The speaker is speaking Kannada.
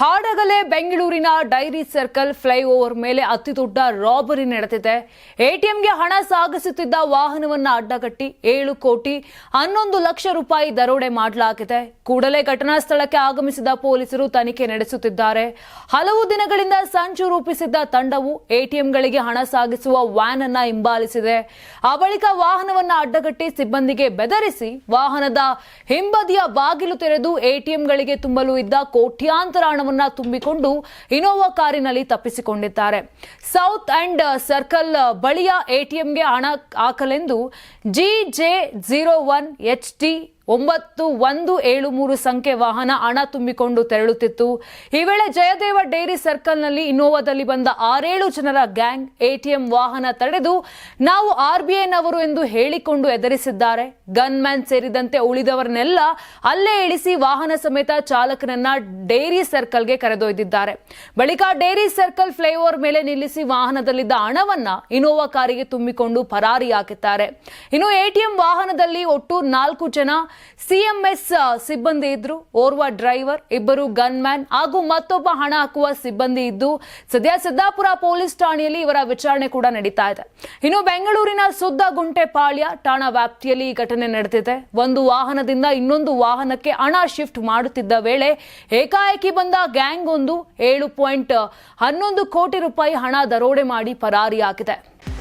ಹಾಡಗಲೆ ಬೆಂಗಳೂರಿನ ಡೈರಿ ಸರ್ಕಲ್ ಫ್ಲೈಓವರ್ ಮೇಲೆ ಅತಿ ದೊಡ್ಡ ರಾಬರಿ ನಡೆದಿದೆ. ಎಟಿಎಂಗೆ ಹಣ ಸಾಗಿಸುತ್ತಿದ್ದ ವಾಹನವನ್ನ ಅಡ್ಡಗಟ್ಟಿ ಏಳು ಕೋಟಿ ಹನ್ನೊಂದು ಲಕ್ಷ ರೂಪಾಯಿ ದರೋಡೆ ಮಾಡಲಾಗಿದೆ. ಕೂಡಲೇ ಘಟನಾ ಸ್ಥಳಕ್ಕೆ ಆಗಮಿಸಿದ ಪೊಲೀಸರು ತನಿಖೆ ನಡೆಸುತ್ತಿದ್ದಾರೆ. ಹಲವು ದಿನಗಳಿಂದ ಸಂಚು ರೂಪಿಸಿದ್ದ ತಂಡವು ಎಟಿಎಂಗಳಿಗೆ ಹಣ ಸಾಗಿಸುವ ವ್ಯಾನ್ ಅನ್ನ ಹಿಂಬಾಲಿಸಿದೆ. ಆ ಬಳಿಕ ವಾಹನವನ್ನ ಅಡ್ಡಗಟ್ಟಿ ಸಿಬ್ಬಂದಿಗೆ ಬೆದರಿಸಿ ವಾಹನದ ಹಿಂಬದಿಯ ಬಾಗಿಲು ತೆರೆದು ಎಟಿಎಂಗಳಿಗೆ ತುಂಬಲು ಇದ್ದ ಕೋಟ್ಯಾಂತರ ಹಣವನ್ನ ತುಂಬಿಕೊಂಡು ಇನೋವಾ ಕಾರಿನಲ್ಲಿ ತಪ್ಪಿಸಿಕೊಂಡಿದ್ದಾರೆ. ಸೌತ್ ಅಂಡ್ ಸರ್ಕಲ್ ಬಳಿಯ ಎಟಿಎಂಗೆ ಹಣ ಹಾಕಲೆಂದು G J zero one H T ಒಂಬತ್ತು, ಒಂದು, ಏಳು, ಮೂರು ಸಂಖ್ಯೆ ವಾಹನ ಹಣ ತುಂಬಿಕೊಂಡು ತೆರಳುತ್ತಿತ್ತು. ಈ ವೇಳೆ ಜಯದೇವ ಡೈರಿ ಸರ್ಕಲ್ನಲ್ಲಿ ಇನೋವಾದಲ್ಲಿ ಬಂದ ಆರೇಳು ಜನರ ಗ್ಯಾಂಗ್ ಎಟಿಎಂ ವಾಹನ ತಡೆದು ನಾವು ಆರ್ಬಿಐನವರು ಎಂದು ಹೇಳಿಕೊಂಡು ಎದುರಿಸಿದ್ದಾರೆ ಗನ್ ಮ್ಯಾನ್ ಸೇರಿದಂತೆ ಉಳಿದವರನ್ನೆಲ್ಲ ಅಲ್ಲೇ ಇಳಿಸಿ ವಾಹನ ಸಮೇತ ಚಾಲಕನನ್ನ ಡೈರಿ ಸರ್ಕಲ್ಗೆ ಕರೆದೊಯ್ದಿದ್ದಾರೆ. ಬಳಿಕ ಡೈರಿ ಸರ್ಕಲ್ ಫ್ಲೈಓವರ್ ಮೇಲೆ ನಿಲ್ಲಿಸಿ ವಾಹನದಲ್ಲಿದ್ದ ಹಣವನ್ನ ಇನೋವಾ ಕಾರಿಗೆ ತುಂಬಿಕೊಂಡು ಪರಾರಿಯಾಗಿದ್ದಾರೆ. ಇನ್ನು ಎಟಿಎಂ ವಾಹನದಲ್ಲಿ ಒಟ್ಟು ನಾಲ್ಕು ಜನ ಸಿಎಂಎಸ್ ಸಿಬ್ಬಂದಿ ಇದ್ರು. ಓರ್ವ ಡ್ರೈವರ್, ಇಬ್ಬರು ಗನ್ ಮ್ಯಾನ್ ಹಾಗೂ ಮತ್ತೊಬ್ಬ ಹಣ ಹಾಕುವ ಸಿಬ್ಬಂದಿ ಇದ್ದು, ಸದ್ಯ ಸಿದ್ದಾಪುರ ಪೊಲೀಸ್ ಠಾಣೆಯಲ್ಲಿ ಇವರ ವಿಚಾರಣೆ ಕೂಡ ನಡೀತಾ ಇದೆ. ಇನ್ನು ಬೆಂಗಳೂರಿನ ಸುದ್ದ ಗುಂಟೆಪಾಳ್ಯ ಠಾಣಾ ವ್ಯಾಪ್ತಿಯಲ್ಲಿ ಈ ಘಟನೆ ನಡೆದಿದೆ. ಒಂದು ವಾಹನದಿಂದ ಇನ್ನೊಂದು ವಾಹನಕ್ಕೆ ಹಣ ಶಿಫ್ಟ್ ಮಾಡುತ್ತಿದ್ದ ವೇಳೆ ಏಕಾಏಕಿ ಬಂದ ಗ್ಯಾಂಗ್ ಒಂದು ಏಳು ಪಾಯಿಂಟ್ ಹನ್ನೊಂದು ಕೋಟಿ ರೂಪಾಯಿ ಹಣ ದರೋಡೆ ಮಾಡಿ ಪರಾರಿಯಾಗಿದೆ.